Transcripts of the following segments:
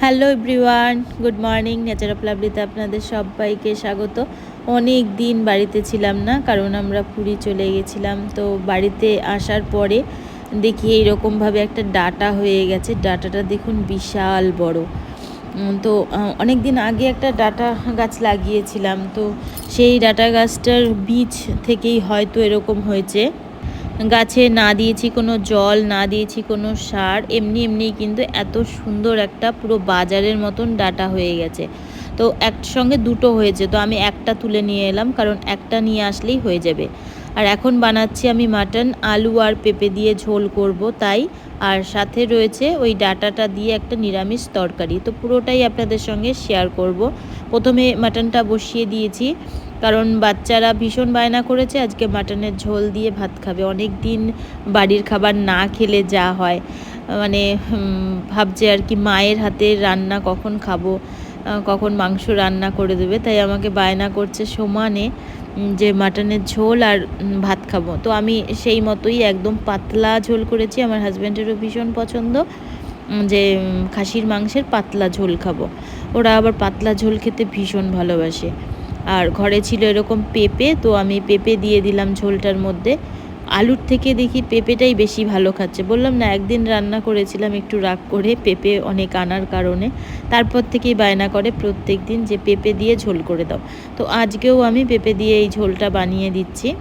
Hello everyone, good morning. Nature of লাভলিতে আপনাদের সবাইকে স্বাগত। অনেক দিন বাড়িতে ছিলাম না, কারণ আমরা পুরী চলে গেছিলাম। তো বাড়িতে আসার পরে দেখি এইরকমভাবে একটা ডাটা হয়ে গেছে। ডাটাটা দেখুন বিশাল বড়। তো অনেক দিন আগে একটা ডাটা গাছ লাগিয়েছিলাম। তো সেই ডাটা গাছটার বীজ থেকেই হয়তো এরকম হয়েছে। গাছে না দিয়েছি কোনো জল, না দিয়েছি কোনো সার, এমনি এমনিই কিন্তু এত সুন্দর একটা পুরো বাজারের মতন ডাটা হয়ে গেছে। তো একসঙ্গে দুটো হয়েছে, তো আমি একটা তুলে নিয়ে এলাম, কারণ একটা নিয়ে আসলেই হয়ে যাবে। আর এখন বানাচ্ছি আমি মাটন, আলু আর পেঁপে দিয়ে ঝোল করব তাই। আর সাথে রয়েছে ওই ডাটাটা দিয়ে একটা নিরামিষ তরকারি। তো পুরোটাই আপনাদের সঙ্গে শেয়ার করব। প্রথমে মাটনটা বসিয়ে দিয়েছি। কারণ বাচ্চারা ভীষণ বায়না করেছে, আজকে মাটনের ঝোল দিয়ে ভাত খাবে। অনেক দিন বাড়ির খাবার না খেলে যা হয়। মানে ভাবছে আর কি মায়ের হাতের রান্না কখন খাব কখন মাংস রান্না করে দেবে। তাই আমাকে বায়না করছে সমানে যে মাটনের ঝোল আর ভাত খাব। তো আমি সেই মতোই একদম পাতলা ঝোল করেছি। আমার হাজব্যান্ডেরও ভীষণ পছন্দ যে খাসির মাংসের পাতলা ঝোল খাব। ওরা আবার পাতলা ঝোল খেতে ভীষণ ভালোবাসে। আর ঘরে ছিল এরকম পেঁপে, তো আমি পেঁপে দিয়ে দিলাম ঝোলটার মধ্যে। আলুর থেকে দেখি পেঁপেটাই বেশি ভালো খাচ্ছে। বললাম, না, একদিন রান্না করেছিলাম, একটু রাগ করে পেঁপে অনেক আনার কারণে। তারপর থেকেই বায়না করে প্রত্যেক দিন যে পেঁপে দিয়ে ঝোল করে দাও। তো আজকেও আমি পেঁপে দিয়ে এই ঝোলটা বানিয়ে দিচ্ছি।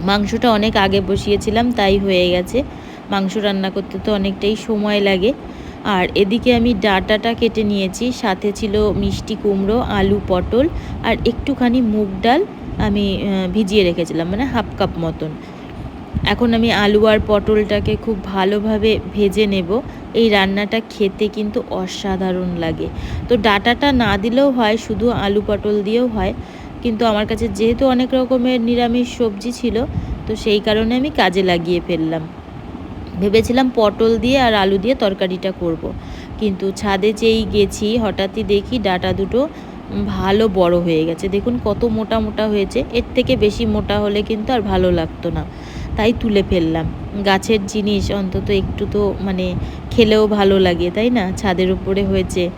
মাংসটা অনেক আগে বসিয়েছিলাম, তাই হয়ে গেছে। মাংস রান্না করতে তো অনেকটাই সময় লাগে। আর এদিকে আমি ডাটাটা কেটে নিয়েছি, সাথে ছিল মিষ্টি কুমড়ো, আলু পটল আর একটুখানি মুগ ডাল আমি ভিজিয়ে রেখেছিলাম মানে হাফ কাপ মতন। এখন আমি আলু আর পটলটাকে খুব ভালোভাবে ভেজে নেব। এই রান্নাটা খেতে কিন্তু অসাধারণ লাগে। তো ডাটাটা না দিলেও হয়, শুধু আলু পটল দিয়েও হয়। কিন্তু আমার কাছে যেহেতু অনেক রকমের নিরামিষ সবজি ছিল, তো সেই কারণে আমি কাজে লাগিয়ে ফেললাম। ভেবেছিলাম পটল দিয়ে আর আলু দিয়ে তরকারিটা করব। কিন্তু ছাদে যেই গেছি, হঠাৎই দেখি ডাটা দুটো ভালো বড় হয়ে গেছে। দেখুন কত মোটা মোটা হয়েছে। এর থেকে বেশি মোটা হলে কিন্তু আর ভালো লাগতো না। তাই তুলে ফেললাম। গাছের জিনিস অন্তত একটু তো মানে খেলেও ভালো লাগে, তাই না? ছাদের উপরে হয়েছে।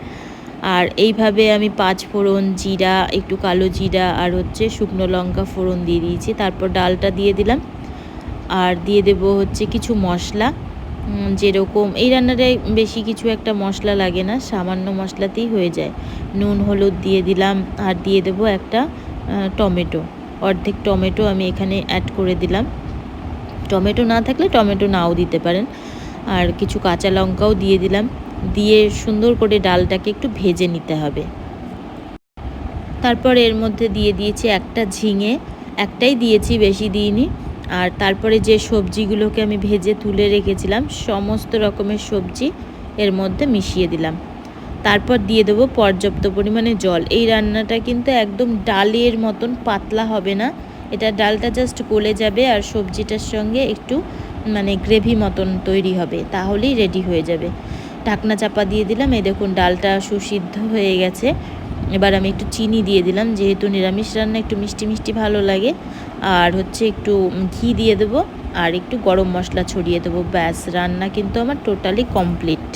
আর এইভাবে আমি পাঁচ ফোড়ন জিরা, একটু কালো জিরা আর হচ্ছে শুকনো লঙ্কা ফোড়ন দিয়ে দিয়েছি। তারপর ডালটা দিয়ে দিলাম। আর দিয়ে দেব হচ্ছে কিছু মশলা যেরকম এই রান্নাটায় বেশি কিছু একটা মশলা লাগে না, সামান্য মশলাতেই হয়ে যায়। নুন, হলুদ দিয়ে দিলাম আর দিয়ে দেব একটা টমেটো। অর্ধেক টমেটো আমি এখানে অ্যাড করে দিলাম। টমেটো না থাকলে টমেটো নাও দিতে পারেন। আর কিছু কাঁচা লঙ্কাও দিয়ে দিলাম। দিয়ে সুন্দর করে ডালটাকে একটু ভেজে নিতে হবে। তারপর এর মধ্যে দিয়ে দিয়েছি একটা ঝিঙে। একটাই দিয়েছি, বেশি দিইনি। আর তারপরে যে সবজিগুলোকে আমি ভেজে তুলে রেখেছিলাম, সমস্ত রকমের সবজি এর মধ্যে মিশিয়ে দিলাম। তারপর দিয়ে দেবো পর্যাপ্ত পরিমাণে জল। এই রান্নাটা কিন্তু একদম ডালের মতন পাতলা হবে না। এটা ডালটা জাস্ট গলে যাবে আর সবজিটার সঙ্গে একটু মানে গ্রেভি মতন তৈরি হবে, তাহলেই রেডি হয়ে যাবে। ঢাকনা চাপা দিয়ে দিলাম, এই দেখুন ডালটা সুসিদ্ধ হয়ে গেছে। এবার আমি একটু চিনি দিয়ে দিলাম, যেহেতু নিরামিষ রান্না, একটু মিষ্টি মিষ্টি ভালো লাগে। আর হচ্ছে একটু ঘি দিয়ে দেবো আর একটু গরম মশলা ছড়িয়ে দেবো, ব্যাস। রান্না কিন্তু আমার টোটালি কমপ্লিট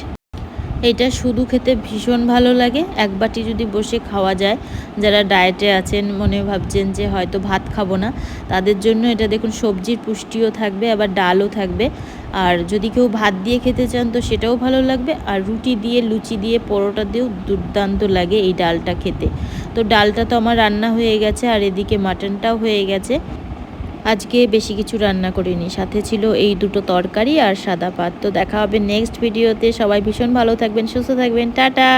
এটা শুধু খেতে ভীষণ ভালো লাগে। এক বাটি যদি বসে খাওয়া যায়, যারা ডায়েটে আছেন, মনে ভাবছেন যে হয়তো ভাত খাব না, তাদের জন্য এটা দেখুন সবজির পুষ্টিও থাকবে, আবার ডালও থাকবে। আর যদি কেউ ভাত দিয়ে খেতে চান, তো সেটাও ভালো লাগবে। আর রুটি দিয়ে, লুচি দিয়ে, পরোটা দিয়েও দুর্দান্ত লাগে এই ডালটা খেতে। তো ডালটা তো আমার রান্না হয়ে গেছে আর এদিকে মাটনটাও হয়ে গেছে। আজকে বেশি কিছু রান্না করিনি। সাথে ছিল এই দুটো তরকারি আর সাদা পাত তো দেখা হবে নেক্সট ভিডিওতে সবাই ভীষণ ভালো থাকবেন, সুস্থ থাকবেন। টাটা!